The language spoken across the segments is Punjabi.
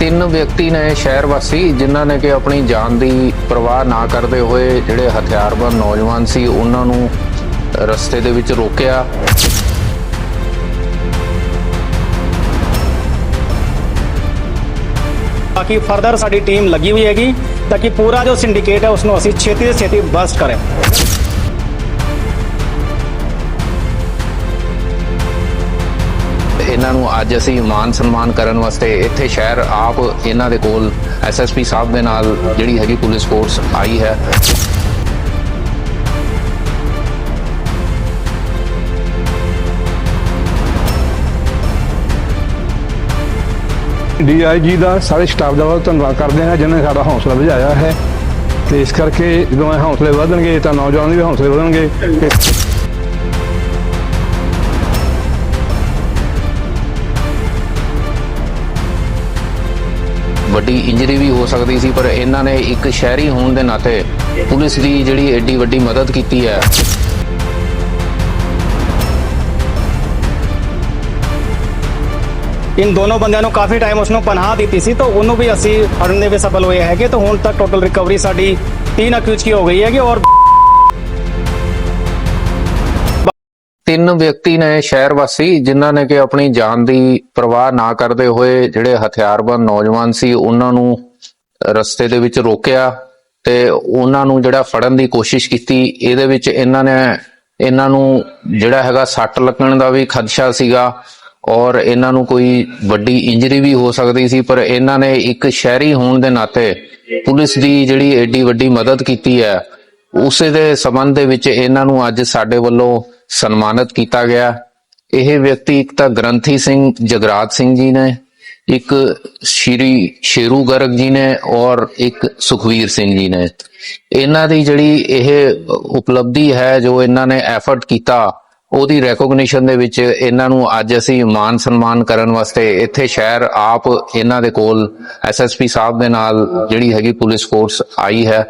ਤਿੰਨ ਵਿਅਕਤੀ ਨੇ ਸ਼ਹਿਰ ਵਾਸੀ, ਜਿਨ੍ਹਾਂ ਨੇ ਕਿ ਆਪਣੀ ਜਾਨ ਦੀ ਪਰਵਾਹ ਨਾ ਕਰਦੇ ਹੋਏ ਜਿਹੜੇ ਹਥਿਆਰਬੰਦ ਨੌਜਵਾਨ ਸੀ, ਉਹਨਾਂ ਨੂੰ ਰਸਤੇ ਦੇ ਵਿੱਚ ਰੋਕਿਆ। ਬਾਕੀ ਫਰਦਰ ਸਾਡੀ ਟੀਮ ਲੱਗੀ ਹੋਈ ਹੈਗੀ ਤਾਂ ਕਿ ਪੂਰਾ ਜੋ ਸਿੰਡੀਕੇਟ ਹੈ ਉਸ ਨੂੰ ਅਸੀਂ ਛੇਤੀ ਤੋਂ ਛੇਤੀ ਬਸਟ ਕਰੇ। ਇਹਨਾਂ ਨੂੰ ਅੱਜ ਅਸੀਂ ਮਾਨ ਸਨਮਾਨ ਕਰਨ ਵਾਸਤੇ ਇੱਥੇ ਸ਼ਹਿਰ ਆਪ ਇਹਨਾਂ ਦੇ ਕੋਲ ਐਸਐਸਪੀ ਸਾਹਿਬ ਦੇ ਨਾਲ ਜਿਹੜੀ ਹੈਗੀ ਪੁਲਿਸ ਫੋਰਸ ਆਈ ਹੈ। ਡੀਆਈਜੀ ਦਾ ਸਾਰੇ ਸਟਾਫ ਦਾ ਬਹੁਤ ਧੰਨਵਾਦ ਕਰਦੇ ਹਾਂ ਜਿਨ੍ਹਾਂ ਨੇ ਸਾਡਾ ਹੌਸਲਾ ਵਧਾਇਆ ਹੈ। ਤੇ ਇਸ ਕਰਕੇ ਜਦੋਂ ਇਹ ਹੌਸਲੇ ਵਧਣਗੇ ਤਾਂ ਨੌਜਵਾਨ ਵੀ ਹੌਸਲੇ ਵਧਣਗੇ। ਵੱਡੀ ਇੰਜਰੀ ਵੀ ਹੋ ਸਕਦੀ ਸੀ, ਪਰ ਇਹਨਾਂ ਨੇ ਇੱਕ ਸ਼ਹਿਰੀ ਹੋਣ ਦੇ ਨਾਤੇ ਪੁਲਿਸ ਦੀ ਜਿਹੜੀ ਐਡੀ ਵੱਡੀ ਮਦਦ ਕੀਤੀ ਹੈ। ਇਨ ਦੋਨੋਂ ਬੰਦਿਆਂ ਨੂੰ ਕਾਫੀ ਟਾਈਮ ਉਸ ਨੂੰ ਪਨਾਹ ਦਿੱਤੀ ਸੀ, ਤਾਂ ਉਹਨੂੰ ਵੀ ਅਸੀਂ ਫੜਨ ਦੇ ਵਿੱਚ ਸਫਲ ਹੋਏ ਹੈਗੇ, ਤਾਂ ਹੁਣ ਤੱਕ ਟੋਟਲ ਰਿਕਵਰੀ ਸਾਡੀ 3 ਅਕਿਊਜ਼ ਕੀ ਹੋ ਗਈ ਹੈਗੀ, ਔਰ ਤਿੰਨ ਵਿਅਕਤੀ ਨੇ ਸ਼ਹਿਰ ਵਾਸੀ, ਜਿਨ੍ਹਾਂ ਨੇ ਕਿ ਆਪਣੀ ਜਾਨ ਦੀ ਪਰਵਾਹ ਨਾ ਕਰਦੇ ਹੋਏ ਜਿਹੜੇ ਹਥਿਆਰਬੰਦ ਨੌਜਵਾਨ ਸੀ, ਉਹਨਾਂ ਨੂੰ ਰਸਤੇ ਦੇ ਵਿੱਚ ਰੋਕਿਆ ਤੇ ਉਹਨਾਂ ਨੂੰ ਜਿਹੜਾ ਫੜਨ ਦੀ ਕੋਸ਼ਿਸ਼ ਕੀਤੀ। ਇਹਦੇ ਵਿੱਚ ਇਹਨਾਂ ਨੇ, ਇਹਨਾਂ ਨੂੰ ਜਿਹੜਾ ਹੈਗਾ ਸੱਟ ਲੱਗਣ ਦਾ ਵੀ ਖਦਸ਼ਾ ਸੀਗਾ ਔਰ ਇਹਨਾਂ ਨੂੰ ਕੋਈ ਵੱਡੀ ਇੰਜਰੀ ਵੀ ਹੋ ਸਕਦੀ ਸੀ, ਪਰ ਇਹਨਾਂ ਨੇ ਇੱਕ ਸ਼ਹਿਰੀ ਹੋਣ ਦੇ ਨਾਤੇ ਪੁਲਿਸ ਦੀ ਜਿਹੜੀ ਏਡੀ ਵੱਡੀ ਮਦਦ ਕੀਤੀ ਹੈ, ਉਸੇ ਦੇ ਸਬੰਧ ਦੇ ਵਿੱਚ ਇਹਨਾਂ ਨੂੰ ਅੱਜ ਸਾਡੇ ਵੱਲੋਂ ਸਨਮਾਨਿਤ ਕੀਤਾ ਗਿਆ। ਇਹ ਵਿਅਕਤੀ ਇੱਕ ਤਾਂ ਗ੍ਰੰਥੀ ਸਿੰਘ ਜਗਰਾਜ ਸਿੰਘ ਜੀ ਨੇ, ਇੱਕ ਸ਼੍ਰੀ ਸ਼ੇਰੂ ਗਰਗ ਜੀ ਨੇ ਔਰ ਇੱਕ ਸੁਖਵੀਰ ਸਿੰਘ ਜੀ ਨੇ। ਇਹਨਾਂ ਦੀ ਜਿਹੜੀ ਇਹ ਉਪਲਬਧੀ ਹੈ, ਜੋ ਇਹਨਾਂ ਨੇ ਐਫਰਟ ਕੀਤਾ, ਉਹਦੀ ਰੈਕੋਗਨੀਸ਼ਨ ਦੇ ਵਿੱਚ ਇਹਨਾਂ ਨੂੰ ਅੱਜ ਅਸੀਂ ਮਾਨ ਸਨਮਾਨ ਕਰਨ ਵਾਸਤੇ ਇੱਥੇ ਸ਼ਹਿਰ ਆਪ ਇਹਨਾਂ ਦੇ ਕੋਲ ਐਸਐਸਪੀ ਸਾਹਿਬ ਦੇ ਨਾਲ ਜਿਹੜੀ ਹੈਗੀ ਪੁਲਿਸ ਫੋਰਸ ਆਈ ਹੈ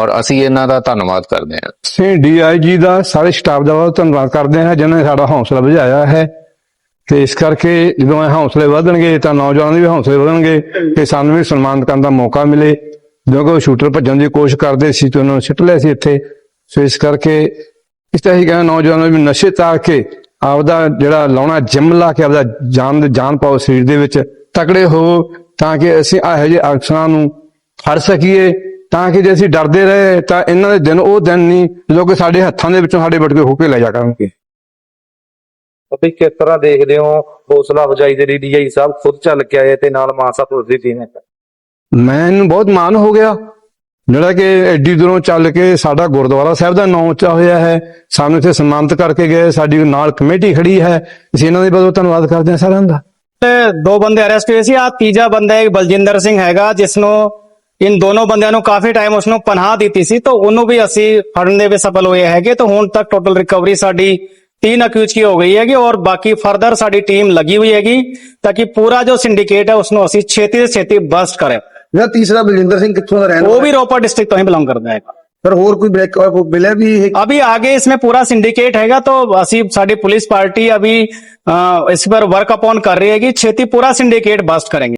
ਔਰ ਅਸੀਂ ਇਹਨਾਂ ਦਾ ਧੰਨਵਾਦ ਕਰਦੇ ਹਾਂ। ਅਸੀਂ ਡੀਆਈਜੀ ਦਾ ਸਾਰੇ ਸਟਾਫ ਦਾ ਬਹੁਤ ਧੰਨਵਾਦ ਕਰਦੇ ਹਾਂ ਜਿਨ੍ਹਾਂ ਨੇ ਸਾਡਾ ਹੌਸਲਾ ਵਧਾਇਆ ਹੈ। ਤੇ ਇਸ ਕਰਕੇ ਜਦੋਂ ਇਹ ਹੌਸਲੇ ਵਧਣਗੇ ਤਾਂ ਨੌਜਵਾਨ ਦੇ ਵੀ ਹੌਸਲੇ ਵਧਣਗੇ ਤੇ ਸਾਨੂੰ ਵੀ ਸਨਮਾਨਿਤ ਕਰਨ ਦਾ ਮੌਕਾ ਮਿਲੇ। ਜਦੋਂ ਸ਼ੂਟਰ ਭੱਜਣ ਦੀ ਕੋਸ਼ਿਸ਼ ਕਰਦੇ ਸੀ ਤੇ ਉਹਨਾਂ ਨੂੰ ਸਿੱਟ ਲਿਆ ਸੀ ਇੱਥੇ। ਸੋ ਇਸ ਕਰਕੇ ਇਸ ਤਰ੍ਹਾਂ ਹੀ ਕਹਿੰਦਾ ਨੌਜਵਾਨਾਂ ਨੂੰ ਨਸ਼ੇ ਤਾਂ ਕੇ ਆਪਦਾ ਜਿਹੜਾ ਲਾਉਣਾ, ਜਿੰਮ ਲਾ ਕੇ ਆਪਦਾ ਜਾਨ ਜਾਨ ਪਾਓ ਸਰੀਰ ਦੇ ਵਿੱਚ ਤਕੜੇ ਹੋ ਤਾਂ ਕਿ ਅਸੀਂ ਇਹੋ ਜਿਹੇ ਅਕਸਰਾਂ ਨੂੰ ਫੜ ਸਕੀਏ। ਤਾਂ ਕਿ ਜੇ ਅਸੀਂ ਡਰਦੇ ਰਹੇ ਤਾਂ ਇਹਨਾਂ ਦੇ ਦਿਨ ਉਹ ਦਿਨ ਨਹੀਂ ਜਦੋਂ ਕਿ ਸਾਡੇ ਹੱਥਾਂ ਦੇ ਵਿੱਚੋਂ ਸਾਡੇ ਬਟਕੇ ਹੋ ਕੇ ਲੈ ਜਾ ਕਰਨਗੇ। ਤੁਸੀਂ ਕਿਸ ਤਰ੍ਹਾਂ ਦੇਖਦੇ ਹੋ? ਹੌਸਲਾ ਅਫਜਾਈ ਦੇ ਲਈ ਡੀਆਈ ਸਾਹਿਬ ਖੁਦ ਚੱਲ ਕੇ ਆਏ ਤੇ ਨਾਲ ਮਾਨਸਾ ਪੁਲਿਸ ਦੀ ਟੀਮ ਹੈ। ਮੈਨੂੰ ਬਹੁਤ ਮਾਣ ਹੋ ਗਿਆ। ਜਿਹੜਾ ਕਿ ਐਡੀ ਦੂਰੋਂ ਚੱਲ ਕੇ ਸਾਡਾ ਗੁਰਦੁਆਰਾ ਸਾਹਿਬ ਦਾ ਨਾਂ ਉੱਚਾ ਹੋਇਆ ਹੈ। ਸਾਨੂੰ ਇੱਥੇ ਸਨਮਾਨਿਤ ਕਰਕੇ ਗਏ। ਸਾਡੀ ਨਾਲ ਕਮੇਟੀ ਖੜੀ ਹੈ। ਅਸੀਂ ਇਹਨਾਂ ਦੇ ਬਹੁਤ ਧੰਨਵਾਦ ਕਰਦੇ ਹਾਂ ਸਾਰਿਆਂ ਦਾ। ਤੇ ਦੋ ਬੰਦੇ ਅਰੈਸਟ ਹੋਏ ਸੀ। ਆ ਤੀਜਾ ਬੰਦਾ ਇੱਕ ਬਲਜਿੰਦਰ ਸਿੰਘ ਹੈਗਾ ਜਿਸ ਨੂੰ ਇਨ ਦੋਨੋਂ ਬੰਦਿਆਂ ਨੂੰ ਕਾਫੀ ਟਾਈਮ ਉਸ ਨੂੰ ਪਨਾਹ ਦਿੱਤੀ ਸੀ ਤਾਂ ਉਹਨੂੰ ਵੀ ਅਸੀਂ ਫੜਨ ਦੇ ਵਿੱਚ ਸਫਲ ਹੋਏ ਹੈਗੇ ਤਾਂ ਹੁਣ ਤੱਕ ਟੋਟਲ ਰਿਕਵਰੀ ਸਾਡੀ 3 ਅਕਿਊਜ਼ ਕੀ ਹੋ ਗਈ ਹੈਗੀ ਔਰ ਬਾਕੀ ਫਰਦਰ ਸਾਡੀ ਟੀਮ ਲੱਗੀ ਹੋਈ ਹੈਗੀ ਤਾਂ ਕਿ ਪੂਰਾ ਜੋ ਸਿੰਡੀਕੇਟ ਹੈ ਉਸ ਨੂੰ ਅਸੀਂ ਛੇਤੀ ਤੋਂ ਛੇਤੀ ਬਸਟ ਕਰੇ ਜਿਹੜਾ ਤੀਸਰਾ ਬਲਜਿੰਦਰ ਸਿੰਘ ਕਿੱਥੋਂ ਦਾ ਰਹਿਣ ਉਹ ਵਾਲਾ ਵੀ ਰੋਪੜ ਡਿਸਟ੍ਰਿਕਟ ਤੋਂ ਹੀ ਬਿਲੋਂਗ ਕਰਦਾ ਹੈ ਪਰ ਹੋਰ ਕੋਈ ब्रेक मिला भी है अभी आगे इसमें पूरा सिंडिकेट हैगा तो असी साडी पुलिस पार्टी अभी अ, इस पर वर्क अपॉन कर रही है कि छेती पूरा सिंडिकेट बस्ट करेंगे